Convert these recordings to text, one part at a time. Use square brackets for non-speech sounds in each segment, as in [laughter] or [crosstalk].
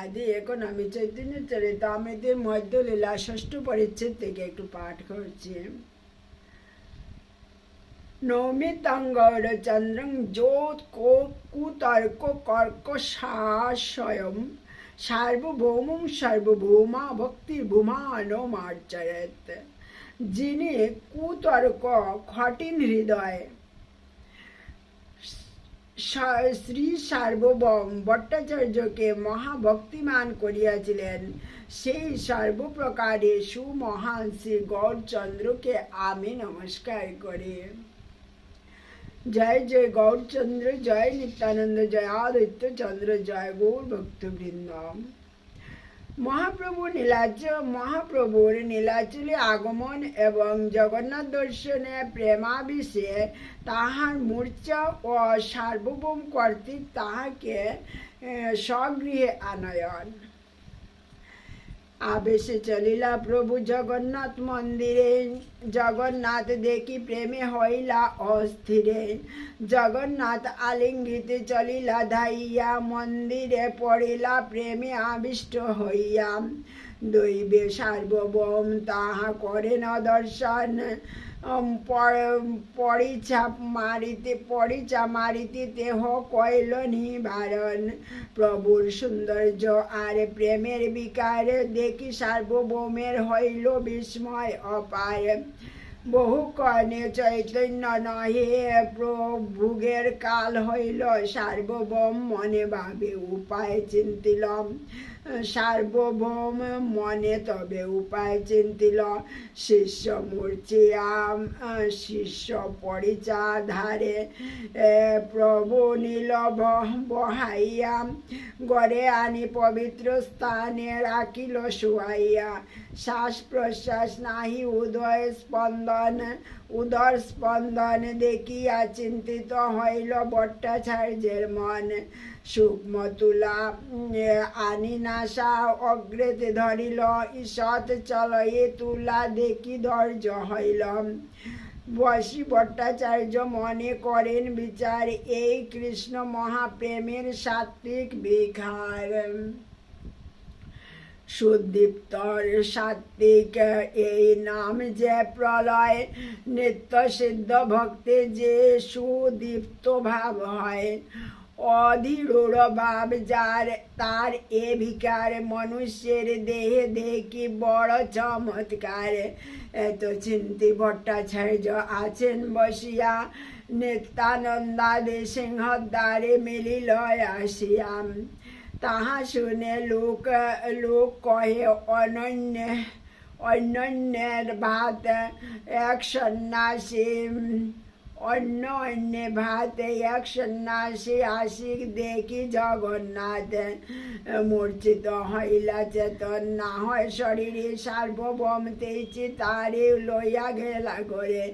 আদি আমি চৈতন্য চরিত আমিদের মধ্য লীলা ষষ্ঠ পরিচ্ছেদ থেকে একটু পাঠ করছি। নৌমিতঙ্গর চন্দ্রং যোত কো কুতর্ক কর্ক সাশয়ম সার্বভৌমং সার্বভৌমা ভক্তি ভূমানমার্চরেত যিনি কুতর্ক খটিন হৃদয় শ্রী সার্বভৌম ভট্টাচার্যকে মহাভক্তিমান করিয়াছিলেন। সেই সর্বপ্রকারে সুমহান শ্রী গৌরচন্দ্রকে আমি নমস্কার করি। জয় জয় গৌরচন্দ্র, জয় নিত্যানন্দ, জয় আদিত্য চন্দ্র, জয় গৌর ভক্তবৃন্দ মহাপ্রভু নীলাচ মহাপ্রভুর নীলাচলে আগমন এবং জগন্নাথ দর্শনে প্রেমাবিষে তাহার মূর্চা ও সার্বভৌম কর্তৃক তাহাকে স্বগৃহে আনয়ন। আবেশে চলিলা প্রভু জগন্নাথ মন্দিরে। জগন্নাথ দেখি প্রেমে হইলা অস্থিরে। জগন্নাথ আলিঙ্গিতে চলিলা ধাইয়া, মন্দিরে পড়িলা প্রেমে আবিষ্ট হইয়া। দৈবে সার্বভৌম তাহা করেন দর্শন। উম, পর- পরিচা মারিতে পরিচা মারিতে দেহ কইল নিবারণ। প্রভুর সৌন্দর্য আর প্রেমের বিকার দেখি সার্বভৌমের হইল বিস্ময় অপার। বহু কনে চৈতন্য নহে প্রভুগের কাল হইল সার্বভৌম মনে ভাবে উপায় চিন্তিলম। সার্বভৌম মনে তবে উপায় চিন্তিল। শিষ্য মূর্ছিয়াম শিষ্য পরিচা ধারে এ, প্রভু নীল বহ- বহাইয়া গড়ে আনি পবিত্র স্থানে রাখিল শুয়াইয়া। শ্বাস প্রশ্বাস নাহি উদয় স্পন্দন উদর স্পন্দন দেখিয়া চিন্তিত হইল ভট্টাচার্যের মন। সূক্ষ্ম তুলা আনি নাসা অগ্রেতে ধরিল, ঈষৎ চলয়ে তুলা দেখি ধৈর্য হইল। বসি ভট্টাচার্য মনে করেন বিচার এই কৃষ্ণ মহাপ্রেমের সাত্বিক বিখার সুদীপ্তর সাত্বিক এই নাম যে প্রলয়, নিত্য সিদ্ধ ভক্তে যে সুদীপ্ত ভাব হয়। অধীর ভাব যার তার এ ভিকার মনুষ্যের দেহে দেখি বড় চমৎকার। এত চিন্তি ভট্টাচার্য আছেন বসিয়া নিত্যানন্দাদে সিংহদ্বারে মিলিল আসিয়াম তাহা শুনে লোক লোক কহে, অনন্য অন্যন্যের ভাত এক সন্ন্যাসী অন্য অন্য ভাতে এক সন্ন্যাসী আসিক দেখি জগন্নাথ মূর্ছিত হইলা চেতন। না হয় শরীরে সার্বভৌম তেইছি তারে লইয়া গেলা করে।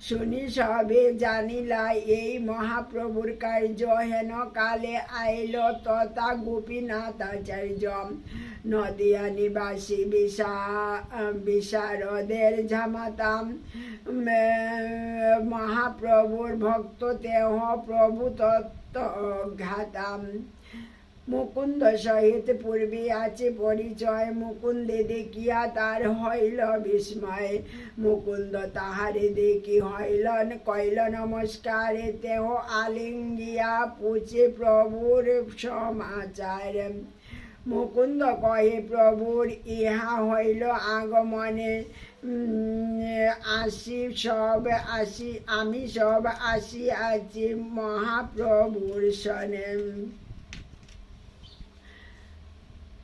শুনি সবে জানিলা এই মহাপ্রভুর কার্য হেন কালে আইল তথা গোপীনাথাচার্য নদিয়া নিবাসী বিশা বিশারদের ঝামাতাম উম, মহাপ্রভুর ভক্ত দেহ প্রভু তত্ত্ব ঘাতাম মুকুন্দ সহিত পূর্বে আছে পরিচয়, মুকুন্দে দেখিয়া তার হইল বিস্ময়। মুকুন্দ তাহারে দেখি হইলন, কইল, নমস্কারে। দেহ আলিঙ্গিয়া পুছে প্রভুর সমাচার। মুকুন্দ কহে প্রভুর ইহা হইল আগমনে। আসি, সব আসি, আমি সব আসি, আছি মহাপ্রভুর সনে।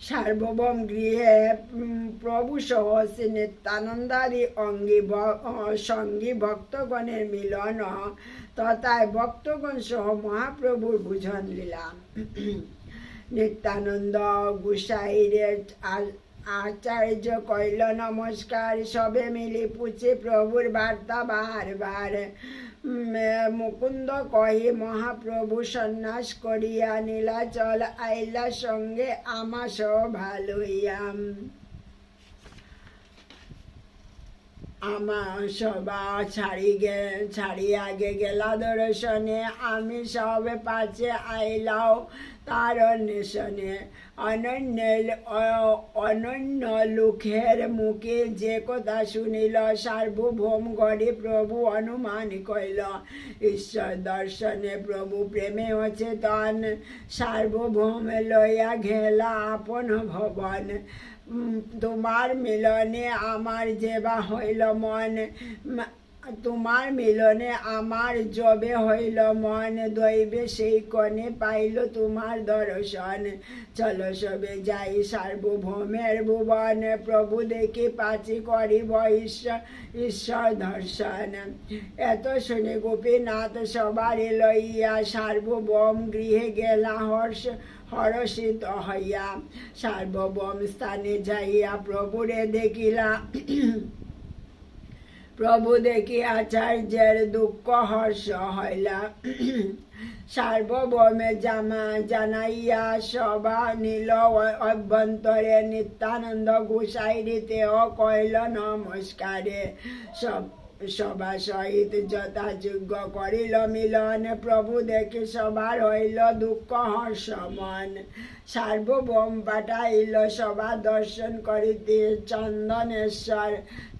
সার্বভৌম গৃহে প্রভু সহ শ্রী নিত্যানন্দাদি অঙ্গী সঙ্গী ভক্তগণের মিলন। তথায় ভক্তগণ সহ মহাপ্রভুর বুঝন লীলা নিত্যানন্দ গুসাইরে আচার্য কইল, নমস্কার, সবে মিলি পুছে প্রভুর বার্তা বারবার বার মুকুন্দ কহে, মহাপ্রভু সন্ন্যাস করিয়া নীলাচল আইলা সঙ্গে আমা সব ভালোইয়াম আমার সবা ছাড়ি গে, ছাড়ি আগে গেলা দর্শনে। আমি সবে পাছে আইলাও তার অন্বেষণে। অনন্য অনন্য লোকের মুখে যে কথা শুনিল, সার্বভৌম গড়ে প্রভু অনুমান কইল, ঈশ্বর দর্শনে প্রভু প্রেমে অচেতন, সার্বভৌম লইয়া ঘেলা আপন ভবন। তোমার মিলনে আমার যেবা হইল মন তোমার মিলনে আমার জবে হইল মন, দৈবে সেই কনে পাইল তোমার দর্শন। চলো সবে যাই সার্বভৌমের ভুবন, প্রভু দেখি পাচি করিব ঈশ্বর ঈশ্বর দর্শন। এত শুনে গোপীনাথ সবার লইয়া সার্বভৌম গৃহে গেলা হর্ষ হরষিত হইয়া সার্বভৌম স্থানে যাইয়া প্রভুরে দেখিলা। প্রভু দেখি আচার্যের দুঃখ হর্ষ হইলা। সার্বভৌমে জামা জানাইয়া সভা নীল, অভ্যন্তরে নিত্যানন্দ গোসাইরিতেও কইল নমস্কারে। সব সভা সহিত যথাযোগ্য করিল মিলন প্রভু দেখি সবার হইল দুঃখ, হর্ষ, মন। সার্বভৌম পাঠাইল সভা দর্শন করিতে। চন্দনেশ্বর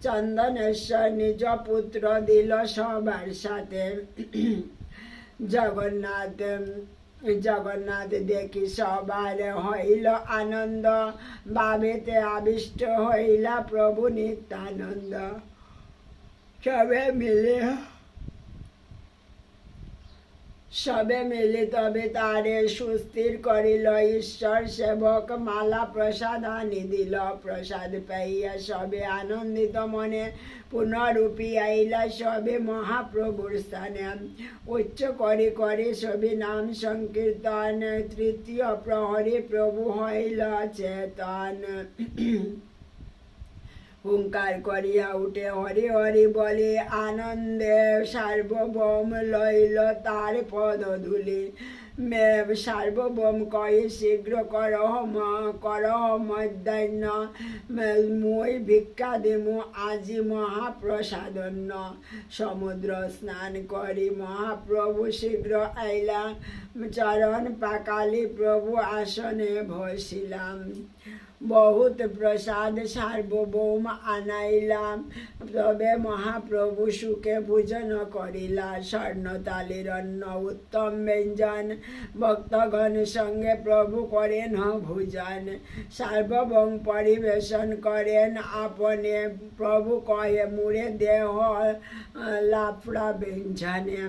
চন্দনেশ্বর নিজ পুত্র দিল সবার সাথে। জগন্নাথ জগন্নাথ দেখি সবার হইল আনন্দ। বাবেতে আবিষ্ট হইলা প্রভু নিত্যানন্দ। সবে মিলে সবে মিলে তবে তারে সুস্থির করিল ঈশ্বর সেবক মালা প্রসাদ আনি দিল প্রসাদ পাইয়া সবে আনন্দিত মনে পুনরূপী আইলা সবে মহাপ্রভুর স্থানে উচ্চ করে করে সবে নাম সংকীর্তন তৃতীয় প্রহরী প্রভু হইল চেতন হুঙ্কার করিয়া উঠে হরি হরি বলে, আনন্দে সার্বভৌম লইল তার পদ ধুলি। সার্বভৌম কয়ে শীঘ্র করহ ম- করহ মধ্যাহ্ন। মই ভিক্ষা দেমু আজি মহাপ্রসাদন্য সমুদ্র স্নান করি, মহাপ্রভু শীঘ্র আইলা চরণ পাকালি প্রভু আসনে বসিলাম। বহুত প্রসাদ সার্বভৌম আনাইলাম। তবে মহাপ্রভু সুখে ভোজন করিলা। স্বর্ণতালির অন্ন উত্তম ব্যঞ্জন। ভক্তগণ সঙ্গে প্রভু করেন ভোজন। সার্বভৌম পরিবেশন করেন আপনে। প্রভু কয়ে মুড়ে দেহ লাফড়া ব্যঞ্জনে।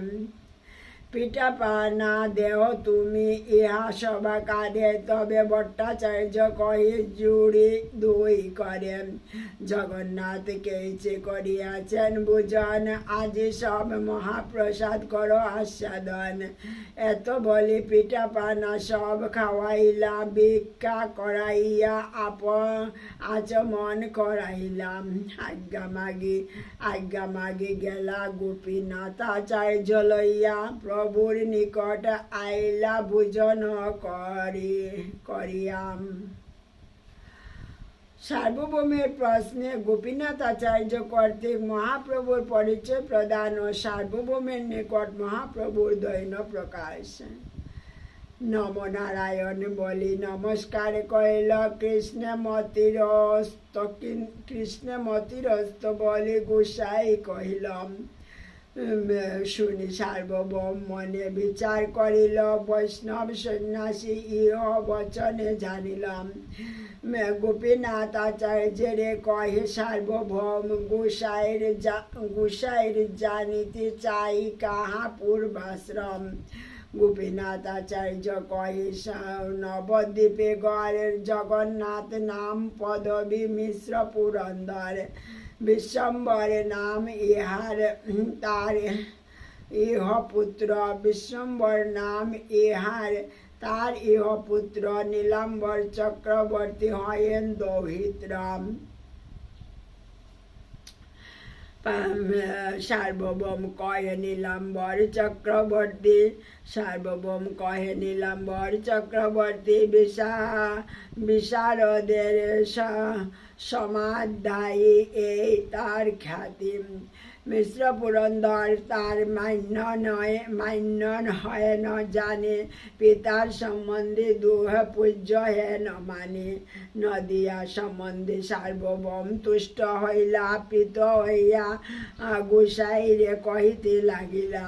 পিঠা পানা দেহ তুমি ইহা সভা কাঁধে তবে ভট্টাচার্য কহে, জুড়ি দুই করেন জগন্নাথকে ইচ্ছে করিয়াছেন বুঝন আজি সব মহাপ্রসাদ কর আস্বাদন। এত বলি পিঠা পানা সব খাওয়াইলা, ভিক্ষা করাইয়া আপ আচমন করাইলাম। আজ্ঞা মাগি আজ্ঞা মাগি গেলা গোপীনাথ আচার্য লইয়া প্রভুর নিকট আইলা ভোজন করি, করিয়াম। সার্বভৌমের প্রশ্নে গোপীনাথ আচার্য কর্তৃক মহাপ্রভুর পরিচয় প্রদান ও সার্বভৌমের নিকট মহাপ্রভুর দৈন প্রকাশ। নম নারায়ণ বলি, নমস্কার কইল কৃষ্ণ মতিরস্ত কৃষ্ণ মতিরস্ত বলি, গোসাই কহিলাম। শুনি সার্বভৌম মনে বিচার করিল, বৈষ্ণব সন্ন্যাসী ইহ বচনে জানিলাম গোপীনাথ আচার্যের কহে, সার্বভৌম গোসাইয়ের গোসাইয়ের জানিতে চাই কাহা পূর্বাশ্রম গোপীনাথ আচার্য কহে নবদ্বীপে গড়ের জগন্নাথ নাম পদবী মিশ্র পুরন্দর। বিশ্বম্বর নাম ইহার তার ইহ পুত্র বিশ্বম্বর নাম ইহার, তার ইহ পুত্র নীলাম্বর চক্রবর্তী হয়েন দৌহিত্রম সার্বভৌম কহে নীলাম্বর চক্রবর্তী। সার্বভৌম কহে নীলাম্বর চক্রবর্তী বিশা বিশারদের সমাধায়ী এই তার খ্যাতি। মিশ্র পুরন্দর তার মান্য নয় মান্য হয় ন জানে, পিতার সম্বন্ধে দুহ পূজ্য হে ন মানে। নদিয়া সম্বন্ধে সার্বভৌম তুষ্ট হইলা, পিত হইয়া গোসাইরে কহিতে লাগিলা,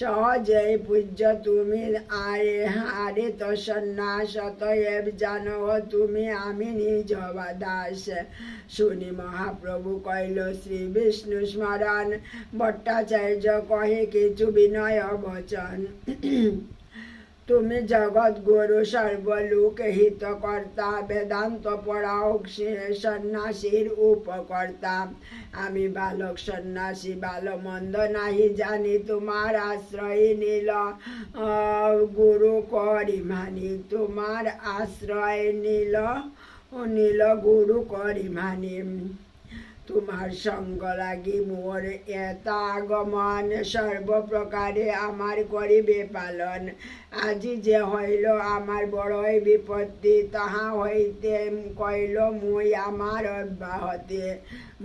সহজে পূজ্য তুমি আরে আরে তো সন্ন্যাস, অতএব জানো তুমি আমি নিজ দাস। শুনি মহাপ্রভু কইল শ্রী বিষ্ণু স্মরণ ভট্টাচার্য কহে কিছু বিনয় বচন [clears throat] তুমি জগৎ গুরু সর্বলোক হিতকর্তা বেদান্ত পড়াও সন্ন্যাসীর উপকর্তা। আমি বালক সন্ন্যাসী ভালো মন্দ নাহি, জানি তোমার আশ্রয় নীল। গুরু করি মানি, তোমার আশ্রয় নীল। নীল গুরু করি মানি। তোমার সঙ্গ লাগি মোর এটা আগমন সর্বপ্রকারে আমার করিবে পালন। আজি যে হইল আমার বড়ই বিপত্তি, তাহা হইতে কইল মুই আমার অব্যাহতি।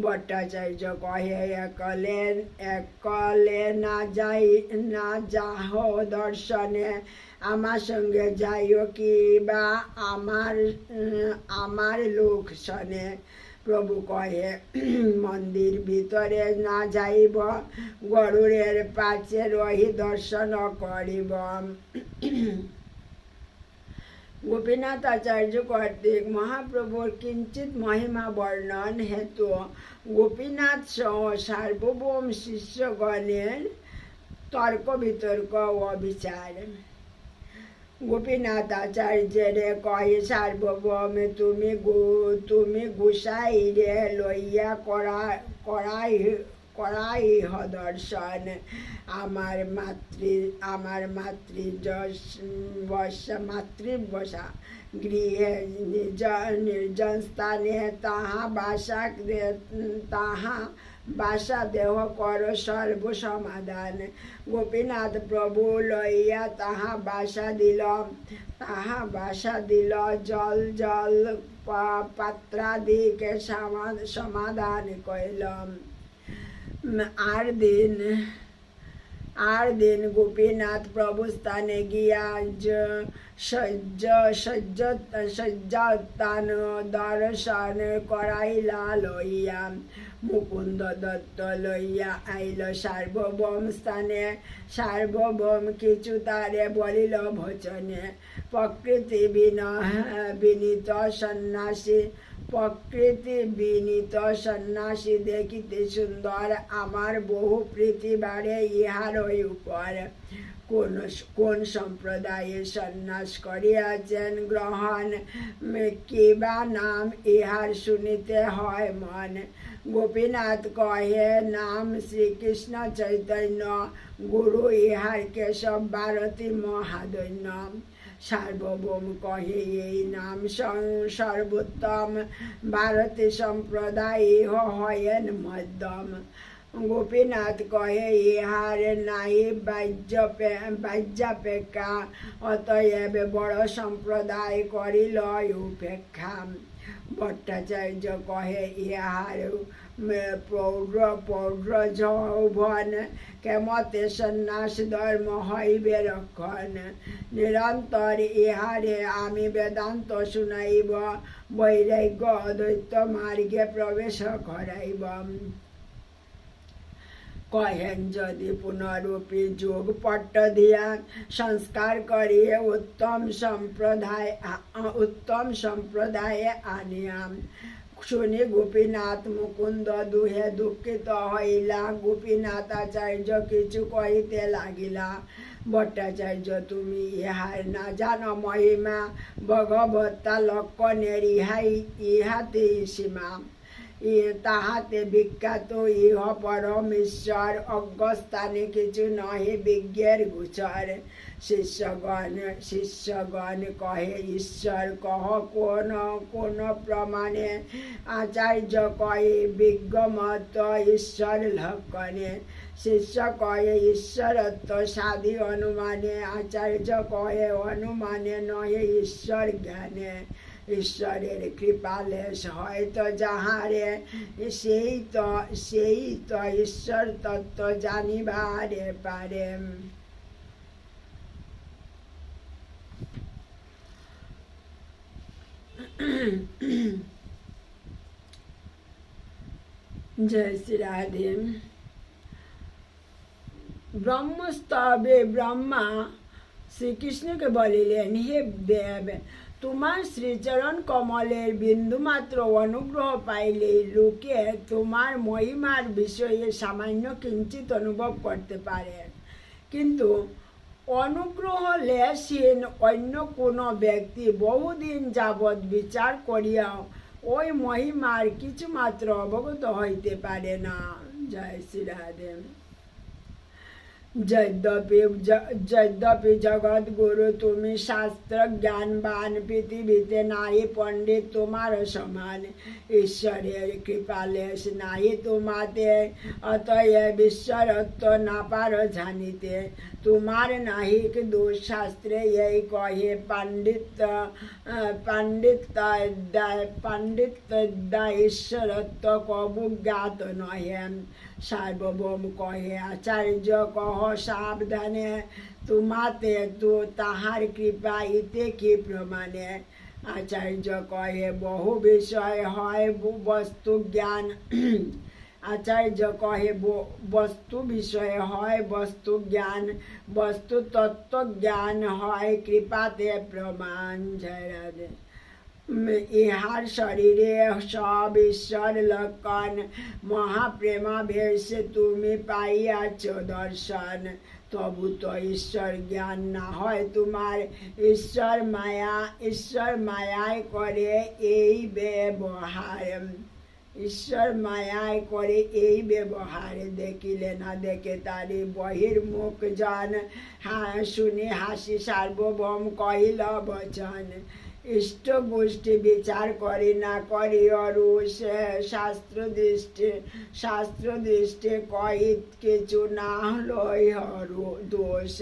ভট্টাচার্য কহে, একলে একলে না যাই, না যাহ দর্শনে। আমার সঙ্গে যাইও কি বা আমার আমার লোক শনে প্রভু কহে, মন্দির ভিতরে না যাইব, গরুরের পাচে রহি দর্শন করিব। গোপীনাথ আচার্য কর্তৃক মহাপ্রভুর কিঞ্চিত মহিমা বর্ণন হেতু গোপীনাথ সহ সার্বভৌম শিষ্যগণের তর্ক বিতর্ক ও বিচার গোপীনাথ আচার্যের কয়ে সার্বভৌম, তুমি গো, তুমি গুসাইরে লইয়া করা, করাই করাই হ দর্শন আমার মাতৃ আমার মাতৃ বসা মাতৃবসা গৃহে নিজ, নির্জন স্থানে তাহা বাসা, তাহা বাসা দেহ কর সর্ব সমাধান গোপীনাথ প্রভু লইয়া তাহা বাসা দিল। তাহা বাসা দিল, জল জল পাত্রাদিকে সমাধান কইলম আর দিন আর দিন গোপীনাথ প্রভু স্থানে গিয়া সহ্য সহ্য সজ্জাত্তান দর্শন করাইলা লইয়া। মুকুন্দ দত্ত লইয়া আইল সার্বভৌম স্থানে। সার্বভৌম কিছু তারে বলিল ভোচনে প্রকৃতি বিন বিনীত সন্ন্যাসী, প্রকৃতি বিনীত সন্ন্যাসী দেখিতে সুন্দর। আমার বহু বাড়ে ইহারই উপর। কোন কোন সম্প্রদায়ে সন্ন্যাস করিয়াছেন গ্রহণ? কিবা নাম ইহার শুনিতে হয় মন। গোপীনাথ কহে নাম শ্রীকৃষ্ণ চৈতন্য গুরু ইহার কেশব ভারতী মহাদৈন্য সার্বভৌম কহে এই নাম সর্বোত্তম ভারতী সম্প্রদায় ইহ হয়েন মধ্যম গোপীনাথ কহে ইহার নাই বাহ্য বাহ্যাপেক্ষা অতএব বড় সম্প্রদায় করিল উপেক্ষা ভট্টাচার্য কহে, ইহার প্রৌঢ় পৌর পৌর যৌবন কেমতে সন্ন্যাস ধর্ম হইবে রক্ষণ? নিরন্তর ইহারে আমি বেদান্ত শুনাইব, বৈরাগ্য অদ্বৈত মার্গে প্রবেশ করাইব। কহেন যদি পুনরূপী যোগ পট্ট দিয়া সংস্কার করিয়ে উত্তম সম্প্রদায় উত্তম সম্প্রদায়ে আনিয়াম। শুনি গোপীনাথ মুকুন্দ দুহে দুঃখিত হইলা, গোপীনাথ আচার্য কিছু কহিতে লাগিলা, ভট্টাচার্য তুমি ইহার না জানো মহিমা, ভগবত্তা লক্ষণের ইহাই ইহাতে সীমা। তাহাতে বিখ্যাত ইহ পরম ঈশ্বর অজ্ঞস্থানে কিছু নহে বিজ্ঞের গোচর। শিষ্যগণ শিষ্যগণ কহে, ঈশ্বর, কহ, কোন কোন প্রমাণে আচার্য কহে বিজ্ঞমত ঈশ্বর লক্ষণে শিষ্য কহে ঈশ্বরত্ব সাধি অনুমানে, আচার্য কহে, অনুমানে নহে ঈশ্বর জ্ঞানে। ঈশ্বরের কৃপালেশ হয়তো যাহারে, সেই তো সেই তো ঈশ্বর তত্ত্ব জানিবারে পারে। জয় শ্রী রাধে। ব্রহ্মস্তবে ব্রহ্মা শ্রীকৃষ্ণকে বলিলেন, হে দেব তোমার শ্রীচরণ কমলের বিন্দুমাত্র অনুগ্রহ পাইলেই লোকে তোমার মহিমার বিষয়ে সামান্য কিঞ্চিত অনুভব করতে পারে। কিন্তু অনুগ্রহ লেসহীন অন্য কোনো ব্যক্তি বহুদিন যাবৎ বিচার করিয়াও ওই মহিমার কিছুমাত্র অবগত হইতে পারে না। জয় শ্রী রাধে। যদ্যপি জ- যদ্যপি জগৎ গুরু তুমি শাস্ত্র জ্ঞানবান পৃথিবীতে নাই পণ্ডিত তোমার সমান ঈশ্বরের কৃপালেশ নাই তোমাতে অতএব ঈশ্বরত্ব না পারো জানিতে তোমার নাহিক দোষ শাস্ত্রে এই কহে পাণ্ডিত্য পাণ্ডিত্য পাণ্ডিত্য ঈশ্বরত্ব কবু জ্ঞাত নহে সার্বভৌম কহে আচার্য কহ সাবধানে তোমাতে তো তাহার কৃপা ইতে কি প্রমাণে? আচার্য কহে বহু বিষয় হয় বস্তু জ্ঞান। আচার্য কহে বস্তু বিষয়ে হয় বস্তু জ্ঞান। বস্তু তত্ত্ব জ্ঞান হয় কৃপাতে প্রমাণ উম, ইহার শরীরে সব ঈশ্বর লক্ষণ মহাপ্রেমা ভেসে তুমি পাইয়াছ দর্শন। তবু তো ঈশ্বর জ্ঞান না হয় তোমার। ঈশ্বর মায়া, ঈশ্বর মায়ায় করে এই ব্যবহার। ঈশ্বর মায়ায় করে এই ব্যবহার। দেখিলে না দেখে তারি বহির্মুখ জন। হ্যাঁ শুনে হাসি সার্বভৌম কহিল, বচন ইষ্ট গোষ্ঠী বিচার করে, না করে অরুষ শাস্ত্র দৃষ্টি শাস্ত্র দৃষ্টি কহিত কিছু না লয় হরু দোষ।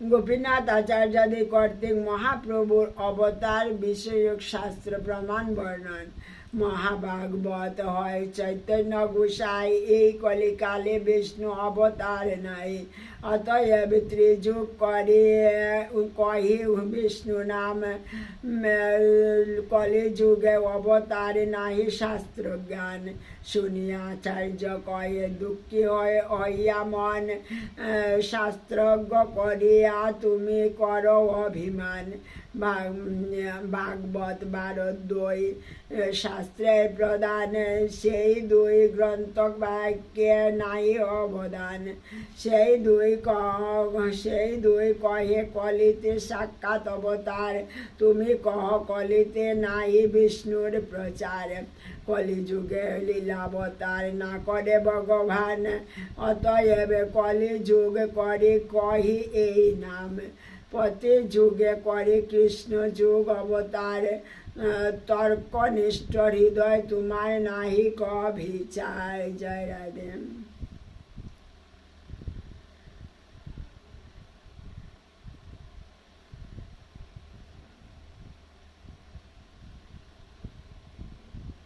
গোপীনাথ আচার্যদের কর্তৃক মহাপ্রভুর অবতার, বিষয়ক শাস্ত্র প্রমাণ বর্ণন। মহাভাগবত হয়, চৈতন্য গোসাই এই কলিকালে বিষ্ণু অবতার নাই। অতএব ত্রিযুগ করে কহি বিষ্ণু নাম কলি যুগে অবতার নাহি শাস্ত্র জ্ঞান শুনিয়া আচার্য কয়ে, দুঃখী হয় হইয়া মন, শাস্ত্রজ্ঞ করিয়া তুমি করো অভিমান। ভাগবত ভারত দুই শাস্ত্রের প্রদান, সেই দুই গ্রন্থ বাক্যে নাই অবদান। সেই দুই কহ সেই দুই কহে কলিতে সাক্ষাৎ অবতার। তুমি কহ কলিতে নাই বিষ্ণুর প্রচার। কলিযুগে লীলাবতার না করে ভগবান। অতএব কলিযুগ করে কহি এই নাম। পতি যুগে করে কৃষ্ণ যুগ অবতার তর্ক তর্কনিষ্ঠ হৃদয় তোমার নাহি কভিচার জয় রাধে।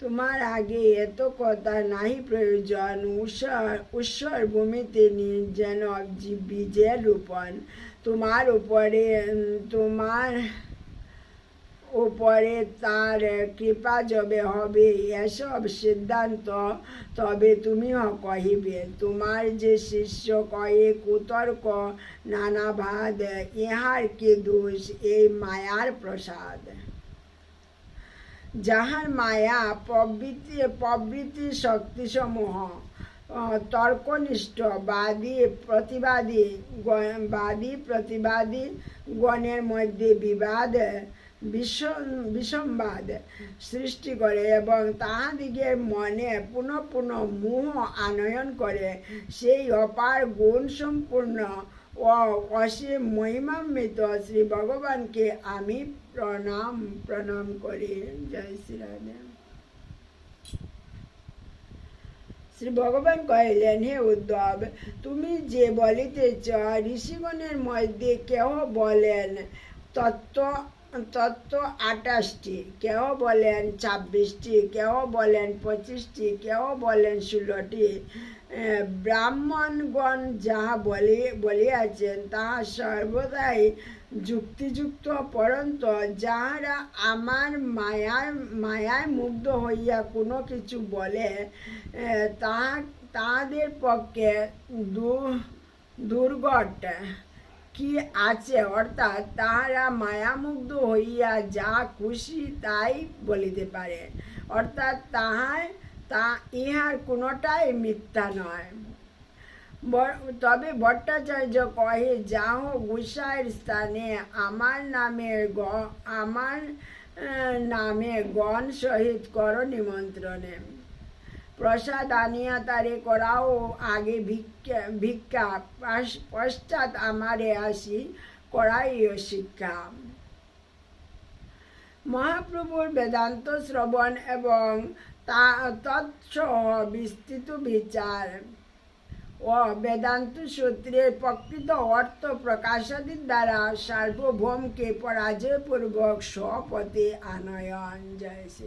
তোমার আগে এত কথা নাহি প্রয়োজন। উৎসর ভূমিতে নি- যেন জীব- বীজের রোপণ। তোমার উপরে তোমার উপরে তার কৃপা যবে হবে, এসব সিদ্ধান্ত তবে তুমিও কহিবে। তোমার যে শিষ্য কয়ে কুতর্ক নানাভাদ ইহার কি দোষ? এই মায়ার প্রসাদ। যাহার মায়া প্রবৃত্তি প্রবৃত্তি শক্তিসমূহ তর্কনিষ্ঠ, বাদী, প্রতিবাদী বাদী, প্রতিবাদী গণের মধ্যে বিবাদ, বিষম বিষমবাদ সৃষ্টি করে এবং তাহাদিগের মনে পুনঃ পুনঃ মোহ আনয়ন করে, সেই অপার গুণ সম্পূর্ণ ও অসীম মহিমান্বিত শ্রী ভগবানকে আমি প্রণাম প্রণাম করি। জয় শ্রী রাধে। শ্রী ভগবান কহিলেন, হে উদ্ধব, তুমি যে বলিতে বলিতেছ ঋষিগণের মধ্যে কেহ বলেন তত্ত্ব তত্ত্ব আঠাশটি। কেউ বলেন ছাব্বিশটি কেউ বলেন পঁচিশটি কেউ বলেন ষোলোটি। ব্রাহ্মণগণ যাহা বলি, বলিয়াছেন, তাহা সর্বদাই যুক্তিযুক্ত পরন্ত যাহারা আমার মায়ায় মায়ায় মুগ্ধ হইয়া কোনো কিছু বলে তাহা, তাহাদের পক্ষে দু দুর্ঘট কি আছে? অর্থাৎ তাহারা মায়ামুগ্ধ হইয়া যা খুশি তাই বলিতে পারে। অর্থাৎ তাহার তা ইহার কোনোটাই মিথ্যা নয়। তবে ভট্টাচার্য কহে, যাহ গুসাইয়ের স্থানে আমার নামের গ আমার নামে গণ সহিত কর নিমন্ত্রণে। প্রসাদ আনিয়া তারে করাও আগে ভিক্ষা ভিক্ষা। পাশ- পশ্চাৎ আমারে আসি করাইও শিক্ষা। মহাপ্রভুর বেদান্ত শ্রবণ এবং তৎসহ বিস্তৃত বিচার। ও বেদান্ত সূত্রের প্রকৃত অর্থ প্রকাশাদির দ্বারা সার্বভৌমকে পরাজয়পূর্বক স্বপথে আনয়ন। জয় শ্রী